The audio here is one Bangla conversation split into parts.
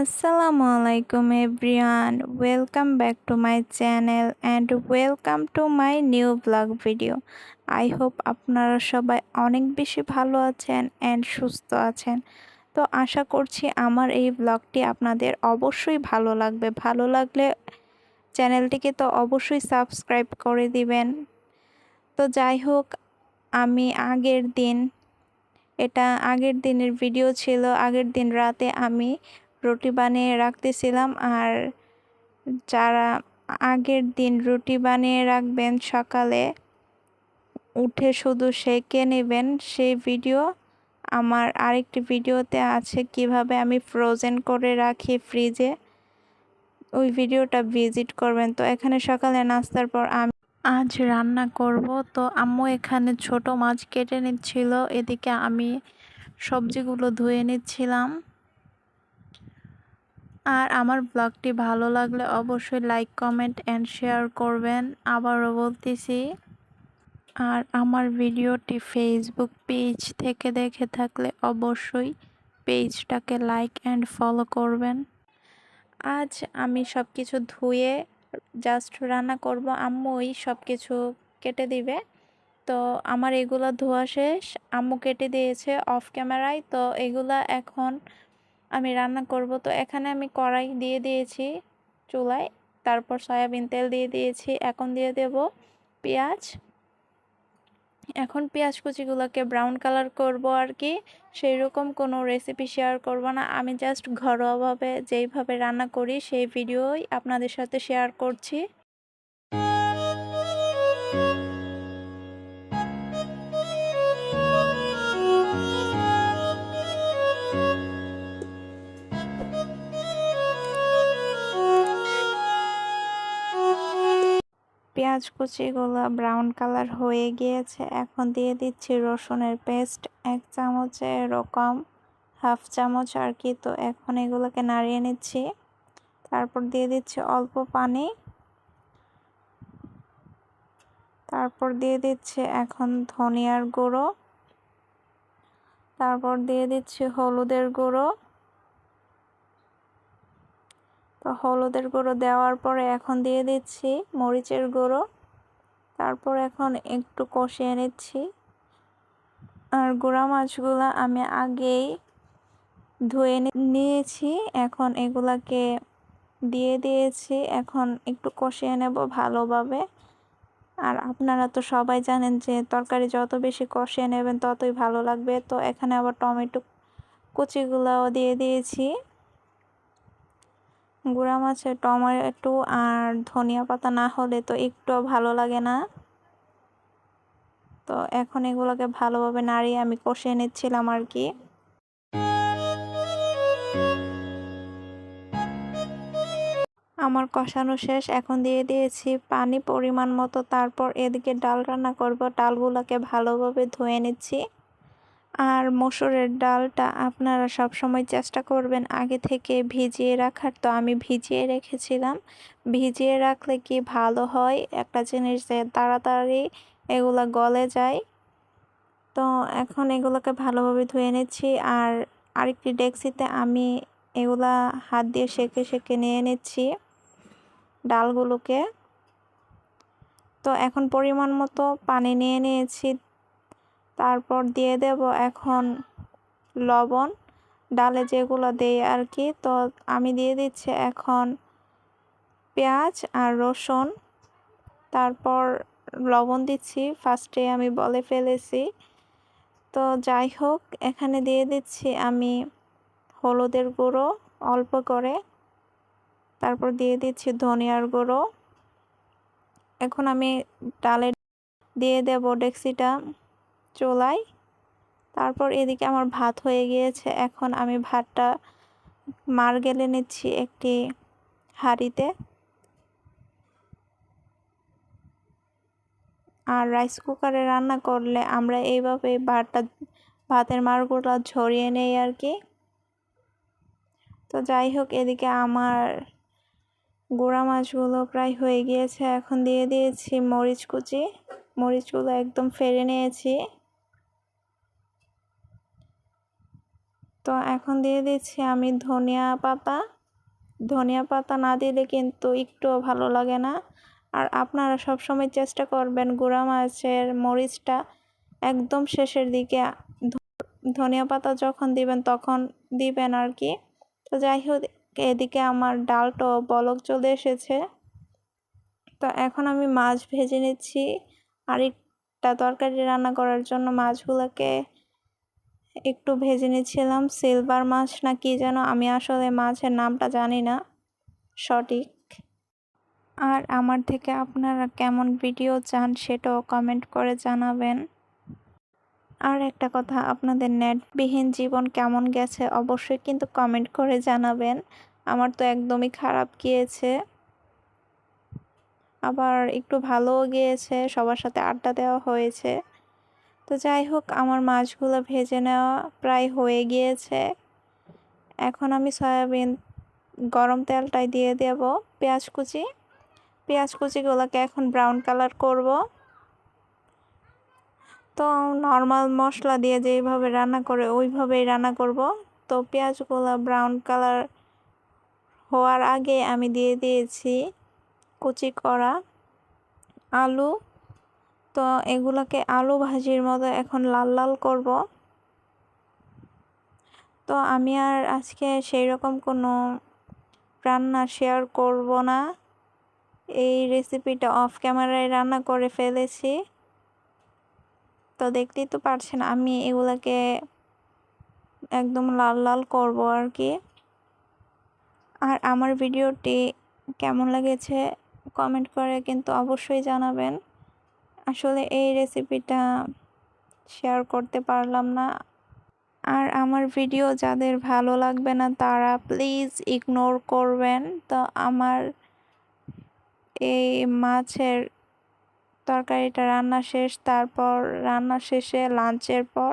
আসসালামু আলাইকুম everyone welcome back to my channel and welcome to my new blog video I hope আপনারা সবাই অনেক বেশি ভালো আছেন অ্যান্ড সুস্থ আছেন। তো আশা করছি আমার এই ব্লগটি আপনাদের অবশ্যই ভালো লাগবে। ভালো লাগলে চ্যানেলটিকে তো অবশ্যই সাবস্ক্রাইব করে দিবেন। তো যাই হোক, আমি আগের দিন, এটা আগের দিনের ভিডিও ছিল। আগের দিন রাতে আমি রুটি বানিয়ে রাখতেছিলাম আর যারা আগের দিন রুটি বানিয়ে রাখবেন সকালে, উঠে শুধু সেঁকে নেবেন। সেই ভিডিও আমার আরেকটি ভিডিওতে আছে কীভাবে আমি ফ্রোজেন করে রাখি ফ্রিজে ওই ভিডিওটা ভিজিট করবেন। তো এখানে সকালে নাস্তার পর আমি আজ রান্না করব। তো আম্মু এখানে ছোট মাছ কেটে নিচ্ছিল। এদিকে আমি সবজিগুলো ধুয়ে নিচ্ছিলাম। আর আমার ব্লগটি ভালো লাগলে অবশ্যই লাইক কমেন্ট অ্যান্ড শেয়ার করবেন। আবারও বলতেছি, আর আমার ভিডিওটি ফেসবুক পেজ থেকে দেখে থাকলে অবশ্যই পেজটাকে লাইক অ্যান্ড ফলো করবেন। আজ আমি সব কিছু ধুয়ে জাস্ট রান্না করব। আম্মুই সব কিছু কেটে দিবে। তো আমার এগুলো ধোয়া শেষ। আম্মু কেটে দিয়েছে অফ ক্যামেরায় তো এগুলা এখন আমি রান্না করব। তো এখানে আমি কড়াই দিয়ে দিয়েছি চুলায়, তারপর সয়াবিন তেল দিয়ে দিয়েছি, এখন দিয়ে দেব পেঁয়াজ। এখন পেঁয়াজ কুচিগুলোকে ব্রাউন কালার করব আর কি সেই রকম কোনো রেসিপি শেয়ার করব না। আমি জাস্ট ঘরোয়াভাবে যেইভাবে রান্না করি, সেই ভিডিওই আপনাদের সাথে শেয়ার করছি। পেঁয়াজ কুচিগুলো ব্রাউন কালার হয়ে গিয়েছে। এখন দিয়ে দিচ্ছি রসুনের পেস্ট এক চামচে এরকম হাফ চামচ আর কি। তো এখন এগুলোকে নাড়িয়ে নিচ্ছি। তারপর দিয়ে দিচ্ছি অল্প পানি। তারপর দিয়ে দিচ্ছি এখন ধনিয়ার গুঁড়ো। তারপর দিয়ে দিচ্ছি হলুদের গুঁড়ো। তো হলুদের গুঁড়ো দেওয়ার পরে এখন দিয়ে দিচ্ছি মরিচের গুঁড়ো। তারপর এখন একটু কষিয়ে নিচ্ছি। আর গুঁড়া মাছগুলো আমি আগেই ধুয়ে নিয়েছি। এখন এগুলাকে দিয়ে দিয়েছি। এখন একটু কষিয়ে নেব ভালোভাবে। আর আপনারা তো সবাই জানেন যে তরকারি যত বেশি কষিয়ে নেবেন ততই ভালো লাগবে। তো এখানে আবার টমেটো কুচিগুলোও দিয়ে দিয়েছি। গুঁড়া মাছে টমেটো আর ধনিয়া পাতা না হলে তো একটুও ভালো লাগে না। তো এখন এগুলোকে ভালোভাবে নাড়িয়ে আমি কষিয়ে নিচ্ছিলাম আর কি। আমার কষানো শেষ, এখন দিয়ে দিয়েছি পানি পরিমাণ মতো। তারপর এদিকে ডাল রান্না করব। ডালগুলোকে ভালোভাবে ধুয়ে নিচ্ছি। আর মসুরের ডালটা আপনারা সব সময় চেষ্টা করবেন আগে থেকে ভিজিয়ে রাখার। তো আমি ভিজিয়ে রেখেছিলাম। ভিজিয়ে রাখলে কি ভালো হয়? একটা জিনিস যে তাড়াতাড়ি এগুলো গলে যায়। তো এখন এগুলোকে ভালোভাবে ধুয়ে নিচ্ছি। আর আরেকটি ডেক্সিতে আমি এগুলা হাত দিয়ে সেকে সেকে নিয়ে নিচ্ছি ডালগুলোকে। তো এখন পরিমাণ মতো পানি নিয়ে নিয়েছি। তারপর দিয়ে দেব এখন লবণ। ডালে যেগুলো দেই আর কি তো আমি দিয়ে দিচ্ছি এখন পেঁয়াজ আর রসুন। তারপর লবণ দিচ্ছি ফার্স্টে আমি বলে ফেলেছি। তো যাই হোক, এখানে দিয়ে দিচ্ছি আমি হলুদের গুঁড়ো অল্প করে। তারপর দিয়ে দিচ্ছি ধনিয়ার গুঁড়ো। এখন আমি ডালে দিয়ে দেব ডেক্সিটা চোলাই। তারপর এদিকে আমার ভাত হয়ে গিয়েছে। এখন আমি ভাতটা মার গেলে নিচ্ছি একটি হাঁড়িতে। আর রাইস কুকারে রান্না করলে আমরা এইভাবে ভাতটা, ভাতের মারগুলো ঝরিয়ে নেই আর কি। তো যাই হোক, এদিকে আমার গুঁড়া মাছগুলো প্রায় হয়ে গিয়েছে। এখন দিয়ে দিয়েছি মরিচ কুচি। মরিচগুলো একদম ফেলে নিয়েছি। তো এখন দিয়ে দিচ্ছি আমি ধনিয়া পাতা। ধনিয়া পাতা না দিলে কিন্তু একটুও ভালো লাগে না। আর আপনারা সব সময় চেষ্টা করবেন গুঁড়া মাছের মরিচটা একদম শেষের দিকে ধনিয়া পাতা যখন দিবেন তখন দিবেন আর কি। তো যাই হোক, এদিকে আমার ডালটাও বলক চলে এসেছে। তো এখন আমি মাছ ভেজে নিচ্ছি। আর একটা তরকারি রান্না করার জন্য মাছগুলোকে একটু ভেজে নিচ্ছিলাম, সিলভার মাছ না কি যেন, আমি আসলে মাছের নামটা জানি না, সঠিক। আর আমার থেকে আপনারা কেমন ভিডিও চান সেটাও কমেন্ট করে জানাবেন। আর একটা কথা, আপনাদের নেটবিহীন জীবন কেমন গেছে অবশ্যই কিন্তু কমেন্ট করে জানাবেন, আমার তো একদমই খারাপ গিয়েছে। আবার একটু ভালোও গিয়েছে, সবার সাথে আড্ডা দেওয়া হয়েছে। তো যাই হোক, আমার মাছগুলো ভেজে নেওয়া প্রায় হয়ে গিয়েছে। এখন আমি সয়াবিন, গরম তেলটাই দিয়ে দেব পেঁয়াজ কুচি। পেঁয়াজ কুচিগুলোকে এখন ব্রাউন কালার করব। তো নর্মাল মশলা দিয়ে যেইভাবে রান্না করে ওইভাবেই রান্না করব। তো পেঁয়াজগুলো ব্রাউন কালার হওয়ার আগে আমি দিয়ে দিয়েছি কুচি করা আলু। তো এগুলোকে আলু ভাজির মতো এখন লাল লাল করব। তো আমি আর আজকে সেই রকম কোনো রান্না শেয়ার করব না। এই রেসিপিটা অফ ক্যামেরায় রান্না করে ফেলেছি। তো দেখতেই তো পারছেন আমি এগুলাকে একদম লাল লাল করব আর কি। আর আমার ভিডিওটি কেমন লেগেছে কমেন্ট করে কিন্তু অবশ্যই জানাবেন। আসলে এই রেসিপিটা শেয়ার করতে পারলাম না। আর আমার ভিডিও যাদের ভালো লাগবে না, তারা প্লিজ ইগনোর করবেন। তো আমার এই মাছের তরকারিটা রান্না শেষ, তারপর রান্না শেষে লাঞ্চের পর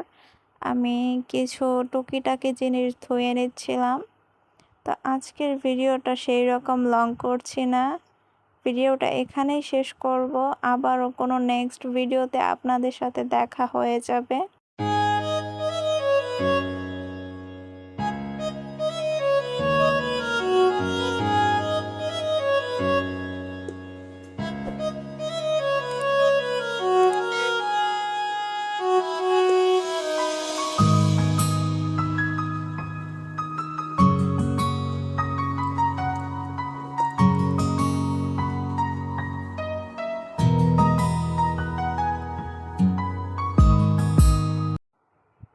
আমি কিছু টুকিটাকি জিনিস ধুয়ে নিচ্ছিলাম। তো আজকের ভিডিওটা সেই রকম লং করছি না। ভিডিওটা এখানেই শেষ করব। আবারও কোনো নেক্সট ভিডিওতে আপনাদের সাথে দেখা হয়ে যাবে।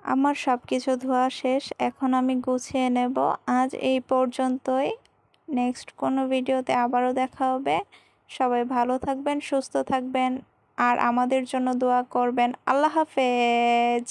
আমার সব কিছু ধোয়া শেষ, এখন আমি গুছিয়ে নেব। আজ এই পর্যন্তই। নেক্সট কোনো ভিডিওতে আবারও দেখা হবে। সবাই ভালো থাকবেন, সুস্থ থাকবেন, আর আমাদের জন্য দোয়া করবেন। আল্লাহ হাফেজ।